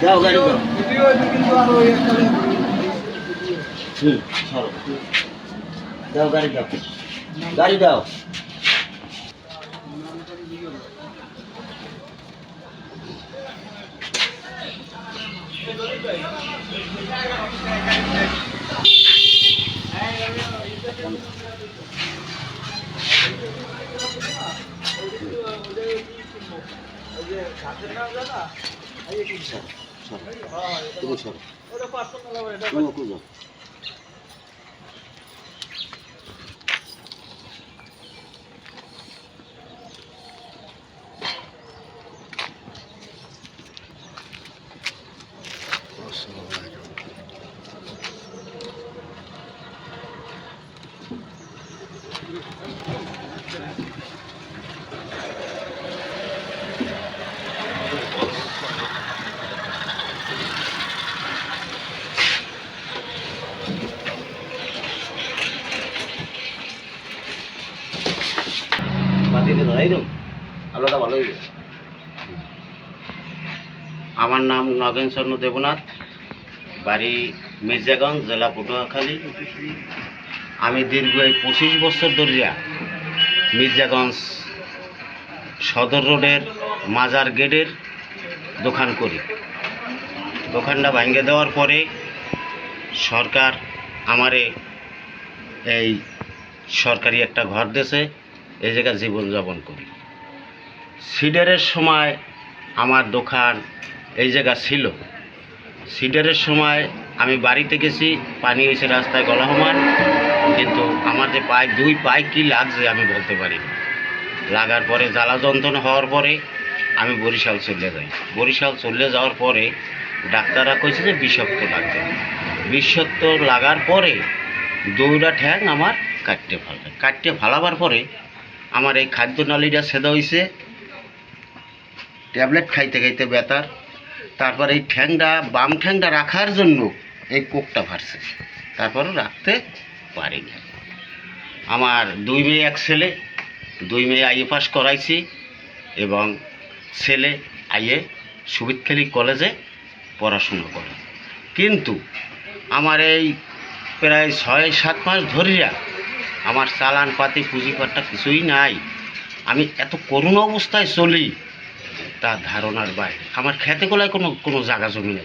দাও গাড়ি দাও ভিডিও কিন্তু আরও একটা হুম দাও গাড়ি দাও। গাড়ি দাও। তুমি সরো তুমি ওকে আমার নাম নগেন চন্দ্র দেবনাথ, বাড়ি মির্জাগঞ্জ, জেলা পটুয়াখালী। আমি দীর্ঘ এই পঁচিশ বছর ধরিয়া মির্জাগঞ্জ সদর রোডের মাজার গেটের দোকান করি। দোকানটা ভাঙ্গে দেওয়ার পরে সরকার আমারে এই সরকারি একটা ঘর দেশে এই জায়গায় জীবনযাপন করি। সিডারের সময় আমার দোকান এই জায়গা ছিল। সিডারের সময় আমি বাড়িতে গেছি, পানি হয়েছে রাস্তায় গলা সমান কিন্তু আমার যে পায়ে, দুই পায়ে কী লাগছে আমি বলতে পারি। লাগার পরে জ্বালা যন্ত্রণা হওয়ার পরে আমি বরিশাল চলে যাই। বরিশাল চলে যাওয়ার পরে ডাক্তাররা কইছে যে বিষাক্ত লাগছে বিষাক্ত লাগার পরে দৌড়া ঠ্যাং আমার কাটতে ফালে কাটতে ফালাবার পরে আমার এই খাদ্য নালীটা সেদা হয়েছে ট্যাবলেট খাইতে খাইতে বেতার। তারপর এই ঠ্যাংটা, বাম ঠ্যাংটা রাখার জন্য এই কোকটা ফাটছে তারপরও রাখতে পারিনি আমার দুই মেয়ে, এক ছেলে। দুই মেয়ে আইএ পাস করাইছি এবং ছেলে আইএ সুবিদখালী কলেজে পড়াশুনো করে। কিন্তু আমার এই প্রায় ছয় সাত মাস ধরিয়া আমার চালান পাতি পুঁজিপাটটা কিছুই নাই। আমি এত করুণ অবস্থায় চলি তার ধারণার বাইরে। আমার খেতে গোলায় কোনো কোনো জায়গা জমি নেই।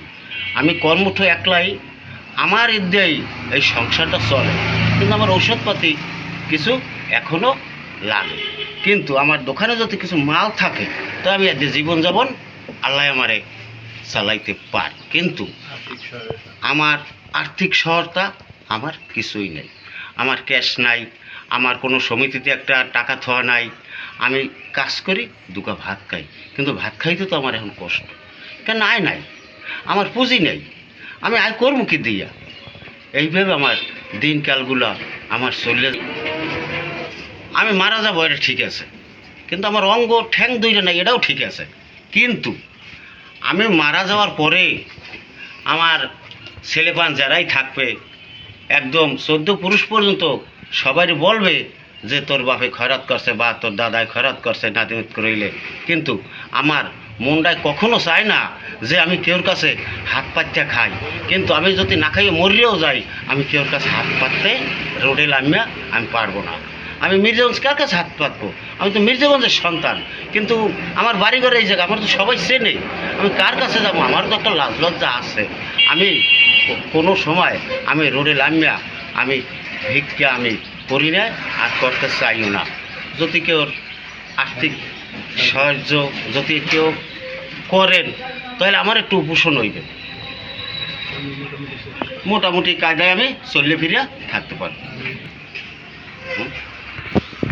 আমি কর্মঠ একলাই। আমার ইদ্যেই এই সংসারটা চলে। কিন্তু আমার ঔষধপাতি কিছু এখনও লাগে। কিন্তু আমার দোকানে যদি কিছু মাল থাকে তো আমি এতে জীবনযাপন আল্লাহ আমারে চালাইতে পারি। কিন্তু আমার আর্থিক সহায়তা আমার কিছুই নেই। আমার ক্যাশ নাই, আমার কোনো সমিতিতে একটা টাকা থোয়া নাই। আমি কাজ করি দুকা ভাত খাই। কিন্তু ভাত খাইতে তো আমার এখন কষ্ট। কেন আয় নাই? আমার পুঁজি নেই। আমি আয় করব কি দিয়া? এইভাবে আমার দিনকালগুলো আমার চলে আমি মারা যাব, এটা ঠিক আছে। কিন্তু আমার অঙ্গ ঠ্যাং দুইটা নাই, এটাও ঠিক আছে। কিন্তু আমি মারা যাওয়ার পরে আমার ছেলেপান যারাই থাকবে একদম চোদ্দ পুরুষ পর্যন্ত সবাই বলবে যে তোর বাপে খয়রাত করছে বা তোর দাদাই খয়রাত করছে, নাতি রইলে কিন্তু আমার মনটায় কখনো চায় না যে আমি কেউর কাছে হাত পাত্তা খাই। কিন্তু আমি যদি না খাইয়ে মরিয়েও যাই, আমি কেউর কাছে হাত পাততে, রোডে নামিয়া আমি পারব না। আমি মির্জাগঞ্জ কার কাছে হাত পাতবো? আমি তো মির্জাগঞ্জের সন্তান। কিন্তু আমার বাড়ি ঘরে এই জায়গা, আমার তো সবাই চেনে। আমি কার কাছে যাব? আমার তো একটা লাজ লজ্জা আছে। আমি কোনো সময় আমি রোডে নামিয়া, আমি ভিক্ষা আমি করি না, আর করতে চাইও না। যদি কেউ আর্থিক সাহায্য যদি কেউ করেন, তাহলে আমার একটু উপোষণ হইবে মোটামুটি কায়দায় আমি চললে ফিরিয়া থাকতে পারি।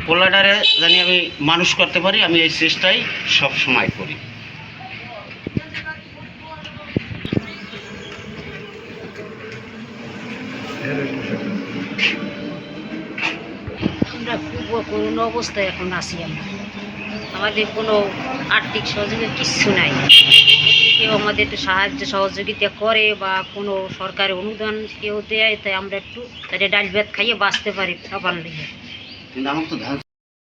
পোলাডারে জানি আমি মানুষ করতে পারি, আমি এই চেষ্টাই সব সময় করি। আমরা খুব করুণ অবস্থায় এখন আছি আমরা। আমাদের কোনো আর্থিক সহযোগিতা কিচ্ছু নাই। কেউ আমাদের একটু সাহায্য সহযোগিতা করে বা কোনো সরকারি অনুদান কেউ দেয়, তাই আমরা একটু তাদের ডাল ভাত খাইয়ে বাঁচতে পারি খাবার লেগে। কিন্তু আমার তো ধান